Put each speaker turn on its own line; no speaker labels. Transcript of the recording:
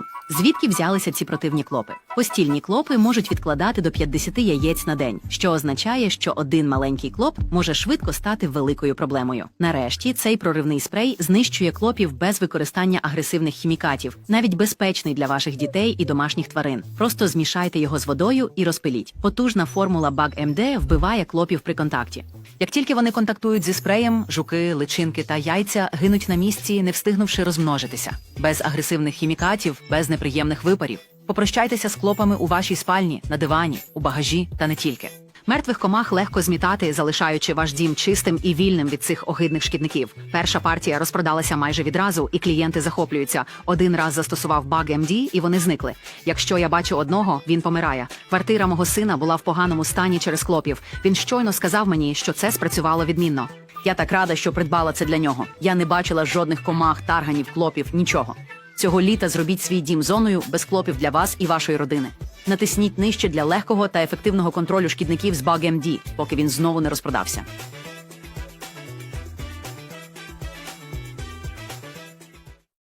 tempo. Звідки взялися ці противні клопи? Постільні клопи можуть відкладати до 50 яєць на день, що означає, що один маленький клоп може швидко стати великою проблемою. Нарешті цей проривний спрей знищує клопів без використання агресивних хімікатів, навіть безпечний для ваших дітей і домашніх тварин. Просто змішайте його з водою і розпиліть. Потужна формула Bug MD вбиває клопів при контакті. Як тільки вони контактують зі спреєм, жуки, личинки та яйця гинуть на місці, не встигнувши розмножитися, без агресивних хімікатів, без неприємних випарів. Попрощайтеся з клопами у вашій спальні, на дивані, у багажі та не тільки. Мертвих комах легко змітати, залишаючи ваш дім чистим і вільним від цих огидних шкідників. Перша партія розпродалася майже відразу, і клієнти захоплюються. Один раз застосував баг MD, і вони зникли. Якщо я бачу одного, він помирає. Квартира мого сина була в поганому стані через клопів. Він щойно сказав мені, що це спрацювало відмінно. Я так рада, що придбала це для нього. Я не бачила жодних комах, тарганів, клопів, нічого. Цього літа зробіть свій дім зоною без клопів для вас і вашої родини. Натисніть нижче для легкого та ефективного контролю шкідників з BugMD, поки він знову не розпродався.